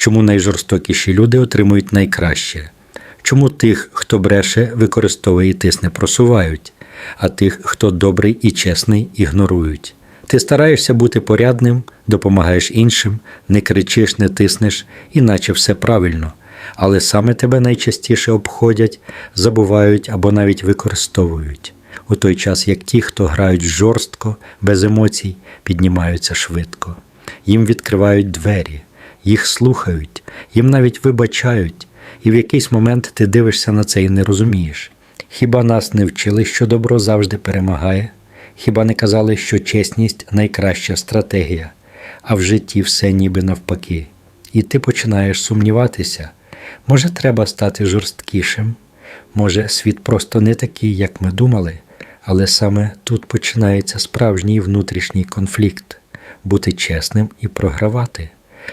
Чому найжорстокіші люди отримують найкраще? Чому тих, хто бреше, використовує і тисне, просувають, а тих, хто добрий і чесний, ігнорують? Ти стараєшся бути порядним, допомагаєш іншим, не кричиш, не тиснеш, іначе все правильно. Але саме тебе найчастіше обходять, забувають або навіть використовують. У той час як ті, хто грають жорстко, без емоцій, піднімаються швидко. Їм відкривають двері, їх слухають, їм навіть вибачають, і в якийсь момент ти дивишся на це і не розумієш. Хіба нас не вчили, що добро завжди перемагає? Хіба не казали, що чесність найкраща стратегія, а в житті все ніби навпаки. І ти починаєш сумніватися. Може, треба стати жорсткішим? Може, світ просто не такий, як ми думали, але саме тут починається справжній внутрішній конфлікт бути чесним і програвати,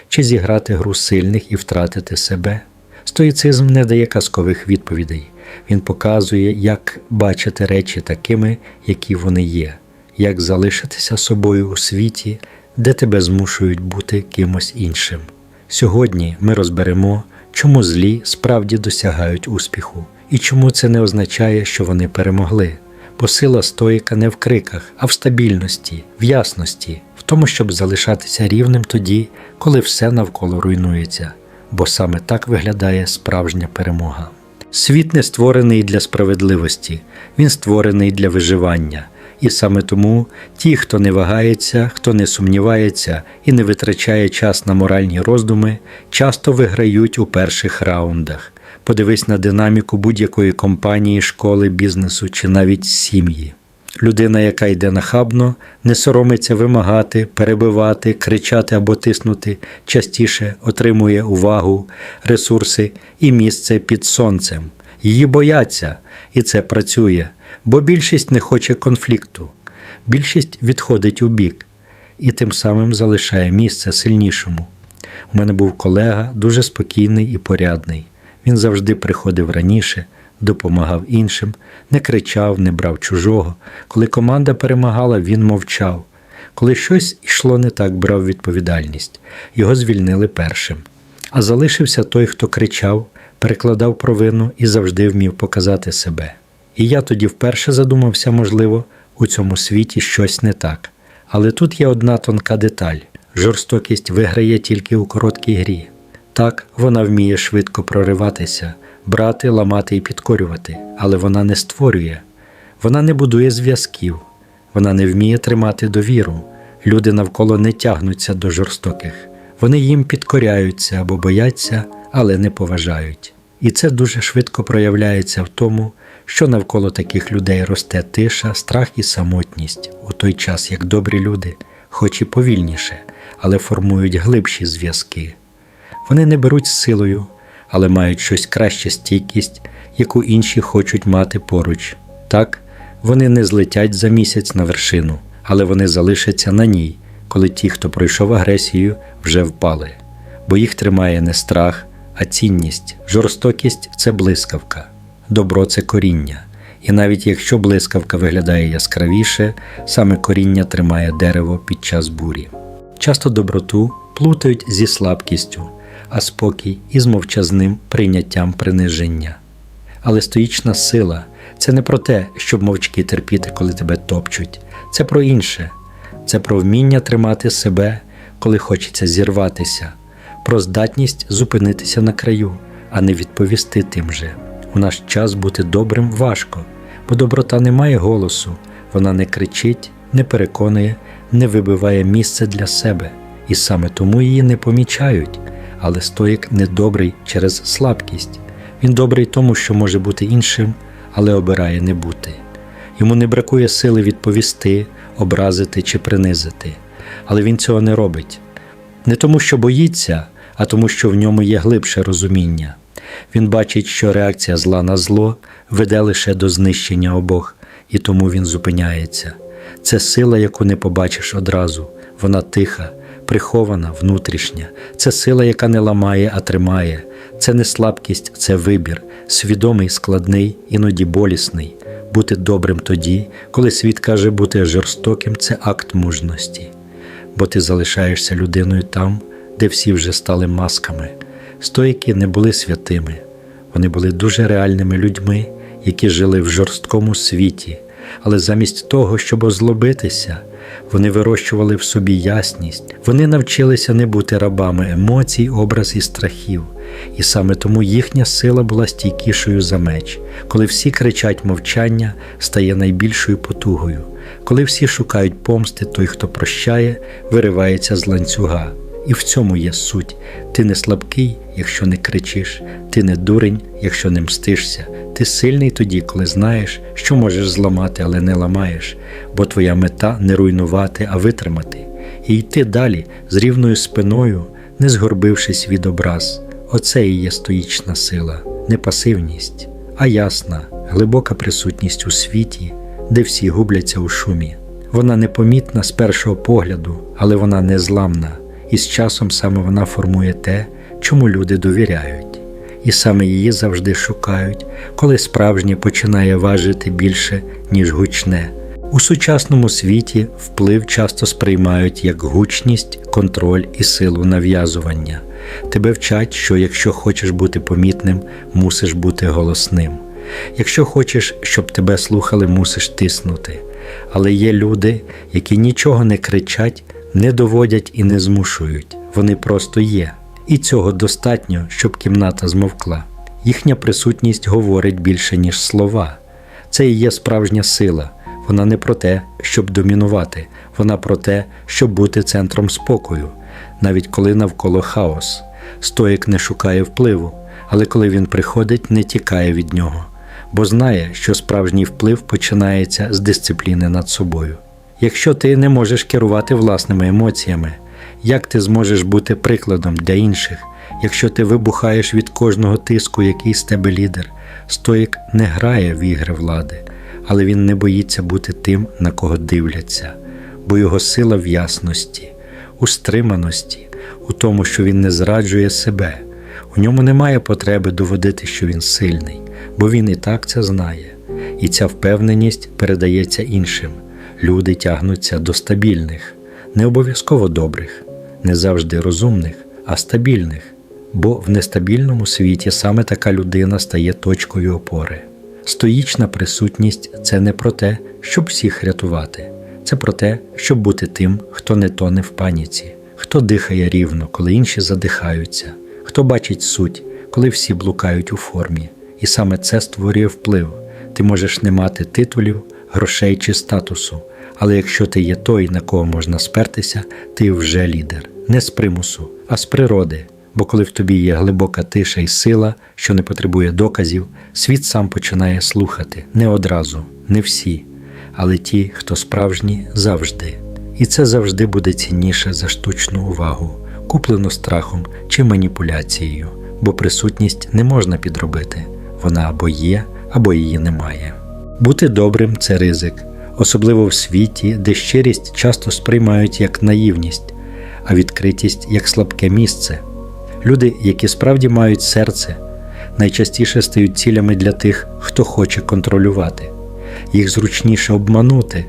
чи зіграти гру сильних і втратити себе. Стоїцизм не дає казкових відповідей. Він показує, як бачити речі такими, які вони є, як залишитися собою у світі, де тебе змушують бути кимось іншим. Сьогодні ми розберемо, чому злі справді досягають успіху, і чому це не означає, що вони перемогли. Бо сила стоїка не в криках, а в стабільності, в ясності, тому, щоб залишатися рівним тоді, коли все навколо руйнується, бо саме так виглядає справжня перемога. Світ не створений для справедливості, він створений для виживання. І саме тому ті, хто не вагається, хто не сумнівається і не витрачає час на моральні роздуми, часто виграють у перших раундах. Подивись на динаміку будь-якої компанії, школи, бізнесу чи навіть сім'ї. Людина, яка йде нахабно, не соромиться вимагати, перебивати, кричати або тиснути, частіше отримує увагу, ресурси і місце під сонцем. Її бояться, і це працює, бо більшість не хоче конфлікту. Більшість відходить у бік і тим самим залишає місце сильнішому. У мене був колега дуже спокійний і порядний. Він завжди приходив раніше, допомагав іншим, не кричав, не брав чужого. Коли команда перемагала, він мовчав. Коли щось йшло не так, брав відповідальність. Його звільнили першим. А залишився той, хто кричав, перекладав провину і завжди вмів показати себе. І я тоді вперше задумався, можливо, у цьому світі щось не так. Але тут є одна тонка деталь: жорстокість виграє тільки у короткій грі. Так, вона вміє швидко прориватися, брати, ламати і підкорювати, але вона не створює, вона не будує зв'язків, вона не вміє тримати довіру. Люди навколо не тягнуться до жорстоких, вони їм підкоряються або бояться, але не поважають. І це дуже швидко проявляється в тому, що навколо таких людей росте тиша, страх і самотність, у той час як добрі люди, хоч і повільніше, але формують глибші зв'язки. Вони не беруть силою, але мають щось краще стійкість, яку інші хочуть мати поруч. Так, вони не злетять за місяць на вершину, але вони залишаться на ній, коли ті, хто пройшов агресію, вже впали. Бо їх тримає не страх, а цінність. Жорстокість це блискавка, добро це коріння. І навіть якщо блискавка виглядає яскравіше, саме коріння тримає дерево під час бурі. Часто доброту плутають зі слабкістю, а спокій із мовчазним прийняттям приниження. Але стоїчна сила це не про те, щоб мовчки терпіти, коли тебе топчуть, це про інше, це про вміння тримати себе, коли хочеться зірватися, про здатність зупинитися на краю, а не відповісти тим же. У наш час бути добрим важко, бо доброта не має голосу, вона не кричить, не переконує, не вибиває місце для себе, і саме тому її не помічають. Але стоїк недобрий через слабкість. Він добрий тому, що може бути іншим, але обирає не бути. Йому не бракує сили відповісти, образити чи принизити, але він цього не робить. Не тому, що боїться, а тому, що в ньому є глибше розуміння. Він бачить, що реакція зла на зло веде лише до знищення обох, і тому він зупиняється. Це сила, яку не побачиш одразу, вона тиха, прихована, внутрішня, це сила, яка не ламає, а тримає, це не слабкість, це вибір, свідомий, складний, іноді болісний. Бути добрим тоді, коли світ каже бути жорстоким, це акт мужності, бо ти залишаєшся людиною там, де всі вже стали масками. Стоїки не були святими, вони були дуже реальними людьми, які жили в жорсткому світі, але замість того, щоб озлобитися, вони вирощували в собі ясність, вони навчилися не бути рабами емоцій, образ і страхів, і саме тому їхня сила була стійкішою за меч. Коли всі кричать мовчання, стає найбільшою потугою. Коли всі шукають помсти, той, хто прощає, виривається з ланцюга. І в цьому є суть. Ти не слабкий, якщо не кричиш, ти не дурень, якщо не мстишся. Ти сильний тоді, коли знаєш, що можеш зламати, але не ламаєш, бо твоя мета не руйнувати, а витримати, і йти далі з рівною спиною, не згорбившись від образ. Оце і є стоїчна сила, не пасивність, а ясна, глибока присутність у світі, де всі губляться у шумі. Вона непомітна з першого погляду, але вона незламна, і з часом саме вона формує те, чому люди довіряють, і саме її завжди шукають, коли справжнє починає важити більше, ніж гучне. У сучасному світі вплив часто сприймають як гучність, контроль і силу нав'язування. Тебе вчать, що якщо хочеш бути помітним, мусиш бути голосним. Якщо хочеш, щоб тебе слухали, мусиш тиснути. Але є люди, які нічого не кричать, не доводять і не змушують. Вони просто є. І цього достатньо, щоб кімната змовкла. Їхня присутність говорить більше, ніж слова. Це і є справжня сила. Вона не про те, щоб домінувати, вона про те, щоб бути центром спокою, навіть коли навколо хаос. Стоїк не шукає впливу, але коли він приходить, не тікає від нього, бо знає, що справжній вплив починається з дисципліни над собою. Якщо ти не можеш керувати власними емоціями, як ти зможеш бути прикладом для інших, якщо ти вибухаєш від кожного тиску, який з тебе лідер, стоїк не грає в ігри влади, але він не боїться бути тим, на кого дивляться, бо його сила в ясності, у стриманості, у тому, що він не зраджує себе. У ньому немає потреби доводити, що він сильний, бо він і так це знає, і ця впевненість передається іншим. Люди тягнуться до стабільних, не обов'язково добрих, не завжди розумних, а стабільних, бо в нестабільному світі саме така людина стає точкою опори. Стоїчна присутність це не про те, щоб всіх рятувати, це про те, щоб бути тим, хто не тоне в паніці, хто дихає рівно, коли інші задихаються, хто бачить суть, коли всі блукають у формі. І саме це створює вплив. Ти можеш не мати титулів, грошей чи статусу, але якщо ти є той, на кого можна спертися, ти вже лідер, не з примусу, а з природи. Бо коли в тобі є глибока тиша і сила, що не потребує доказів, світ сам починає слухати не одразу, не всі, але ті, хто справжні, завжди. І це завжди буде цінніше за штучну увагу, куплену страхом чи маніпуляцією, бо присутність не можна підробити, вона або є, або її немає. Бути добрим це ризик, особливо в світі, де щирість часто сприймають як наївність, а відкритість як слабке місце. Люди, які справді мають серце, найчастіше стають цілями для тих, хто хоче контролювати. Їх зручніше обманути.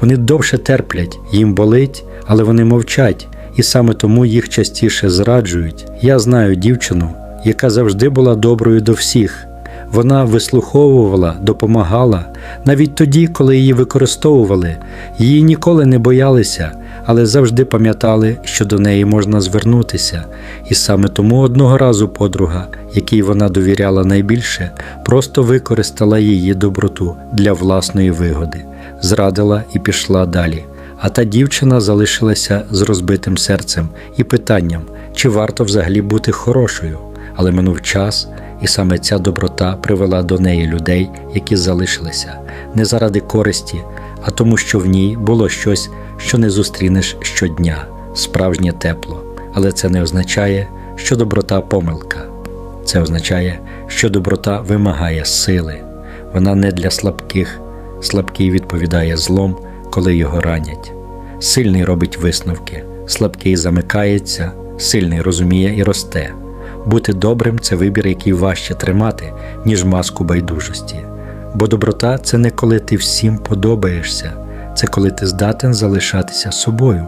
Вони довше терплять, їм болить, але вони мовчать, і саме тому їх частіше зраджують. Я знаю дівчину, яка завжди була доброю до всіх. Вона вислуховувала, допомагала навіть тоді, коли її використовували. Її ніколи не боялися, але завжди пам'ятали, що до неї можна звернутися. І саме тому одного разу подруга, якій вона довіряла найбільше, просто використала її доброту для власної вигоди, зрадила і пішла далі. А та дівчина залишилася з розбитим серцем і питанням, чи варто взагалі бути хорошою, але минув час. І саме ця доброта привела до неї людей, які залишилися не заради користі, а тому, що в ній було щось, що не зустрінеш щодня, справжнє тепло. Але це не означає, що доброта помилка. Це означає, що доброта вимагає сили. Вона не для слабких. Слабкий відповідає злом, коли його ранять. Сильний робить висновки, слабкий замикається, сильний розуміє і росте. Бути добрим це вибір, який важче тримати, ніж маску байдужості. Бо доброта це не коли ти всім подобаєшся, це коли ти здатен залишатися собою,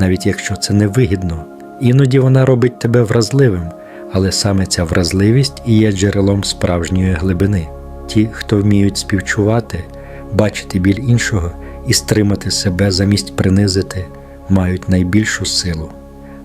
навіть якщо це невигідно. Іноді вона робить тебе вразливим, але саме ця вразливість і є джерелом справжньої глибини. Ті, хто вміють співчувати, бачити біль іншого і стримати себе замість принизити, мають найбільшу силу.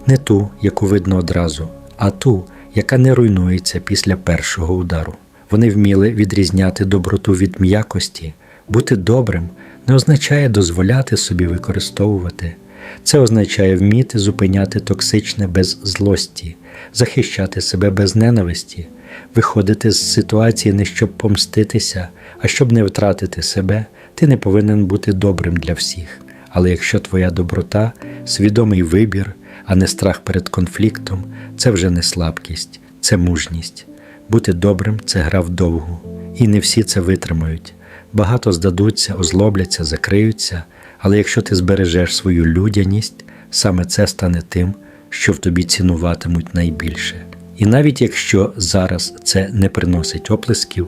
Не ту, яку видно одразу, а ту, яка не руйнується після першого удару. Вони вміли відрізняти доброту від м'якості. Бути добрим не означає дозволяти собі використовувати. Це означає вміти зупиняти токсичне без злості, захищати себе без ненависті, виходити з ситуації не щоб помститися, а щоб не втратити себе, ти не повинен бути добрим для всіх. Але якщо твоя доброта свідомий вибір, а не страх перед конфліктом, це вже не слабкість, це мужність. Бути добрим це гра вдовгу, і не всі це витримають. Багато здадуться, озлобляться, закриються, але якщо ти збережеш свою людяність, саме це стане тим, що в тобі цінуватимуть найбільше. І навіть якщо зараз це не приносить оплесків,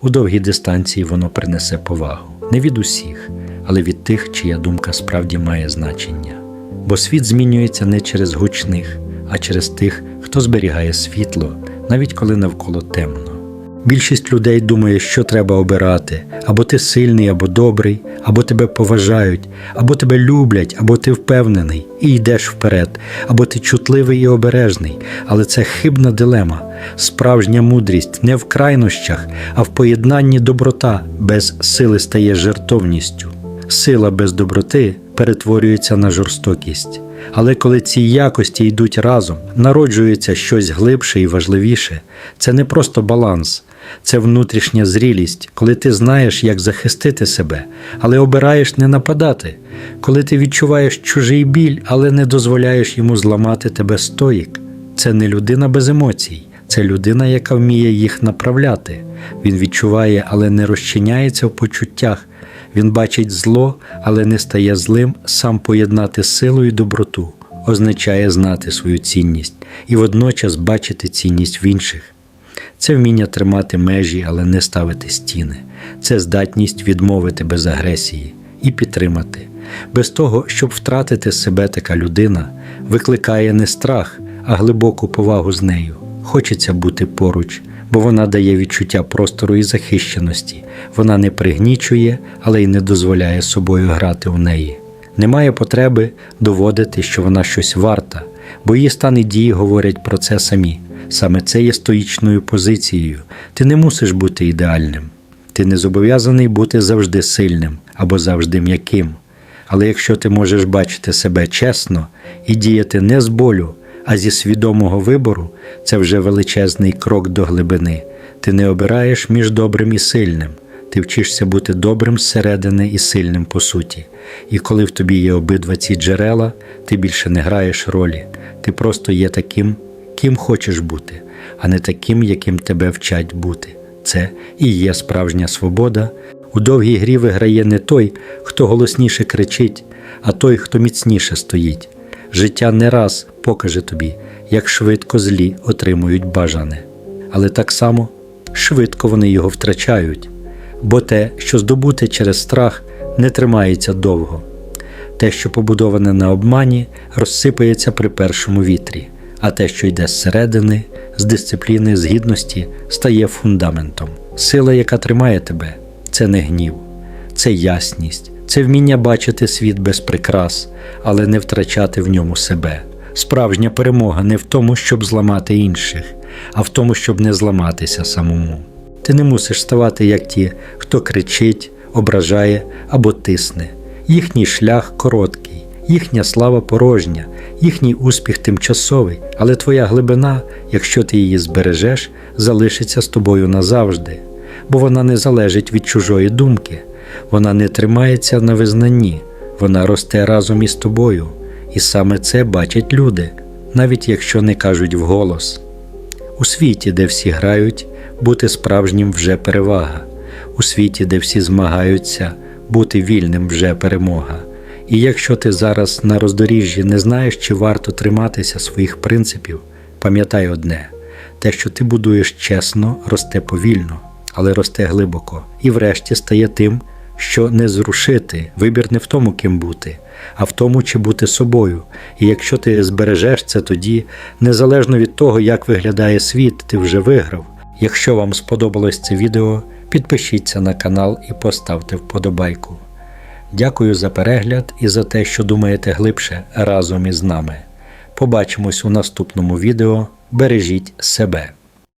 у довгій дистанції воно принесе повагу не від усіх, але від тих, чия думка справді має значення. Бо світ змінюється не через гучних, а через тих, хто зберігає світло, навіть коли навколо темно. Більшість людей думає, що треба обирати або ти сильний, або добрий, або тебе поважають, або тебе люблять, або ти впевнений і йдеш вперед, або ти чутливий і обережний. Але це хибна дилема. Справжня мудрість не в крайнощах, а в поєднанні доброта без сили стає жертовністю. Сила без доброти перетворюється на жорстокість. Але коли ці якості йдуть разом, народжується щось глибше і важливіше. Це не просто баланс, це внутрішня зрілість, коли ти знаєш, як захистити себе, але обираєш не нападати, коли ти відчуваєш чужий біль, але не дозволяєш йому зламати тебе стоїк. Це не людина без емоцій, це людина, яка вміє їх направляти. Він відчуває, але не розчиняється в почуттях. Він бачить зло, але не стає злим, сам поєднати силу і доброту означає знати свою цінність і водночас бачити цінність в інших. Це вміння тримати межі, але не ставити стіни, це здатність відмовити без агресії і підтримати. Без того, щоб втратити себе, така людина викликає не страх, а глибоку повагу з нею. Хочеться бути поруч, бо вона дає відчуття простору і захищеності. Вона не пригнічує, але й не дозволяє собою грати у неї. Немає потреби доводити, що вона щось варта, бо її стан і дії говорять про це самі. Саме це є стоїчною позицією. Ти не мусиш бути ідеальним. Ти не зобов'язаний бути завжди сильним або завжди м'яким. Але якщо ти можеш бачити себе чесно і діяти не з болю, а зі свідомого вибору, це вже величезний крок до глибини. Ти не обираєш між добрим і сильним. Ти вчишся бути добрим зсередини і сильним по суті. І коли в тобі є обидва ці джерела, ти більше не граєш ролі. Ти просто є таким, ким хочеш бути, а не таким, яким тебе вчать бути. Це і є справжня свобода. У довгій грі виграє не той, хто голосніше кричить, а той, хто міцніше стоїть. Життя не раз покаже тобі, як швидко злі отримують бажане, але так само швидко вони його втрачають, бо те, що здобуте через страх, не тримається довго. Те, що побудоване на обмані, розсипається при першому вітрі, а те, що йде зсередини, з дисципліни, з гідності, стає фундаментом. Сила, яка тримає тебе, це не гнів, це ясність, це вміння бачити світ без прикрас, але не втрачати в ньому себе. Справжня перемога не в тому, щоб зламати інших, а в тому, щоб не зламатися самому. Ти не мусиш ставати як ті, хто кричить, ображає або тисне. Їхній шлях короткий, їхня слава порожня, їхній успіх тимчасовий, але твоя глибина, якщо ти її збережеш, залишиться з тобою назавжди, бо вона не залежить від чужої думки, вона не тримається на визнанні, вона росте разом із тобою, і саме це бачать люди, навіть якщо не кажуть вголос. У світі, де всі грають, бути справжнім вже перевага, у світі, де всі змагаються, бути вільним вже перемога. І якщо ти зараз на роздоріжжі не знаєш, чи варто триматися своїх принципів, пам'ятай одне: те, що ти будуєш чесно, росте повільно, але росте глибоко, і врешті стає тим, що не зрушити, вибір не в тому, ким бути, а в тому, чи бути собою. І якщо ти збережеш це тоді, незалежно від того, як виглядає світ, ти вже виграв. Якщо вам сподобалось це відео, підпишіться на канал і поставте вподобайку. Дякую за перегляд і за те, що думаєте глибше разом із нами. Побачимось у наступному відео. Бережіть себе.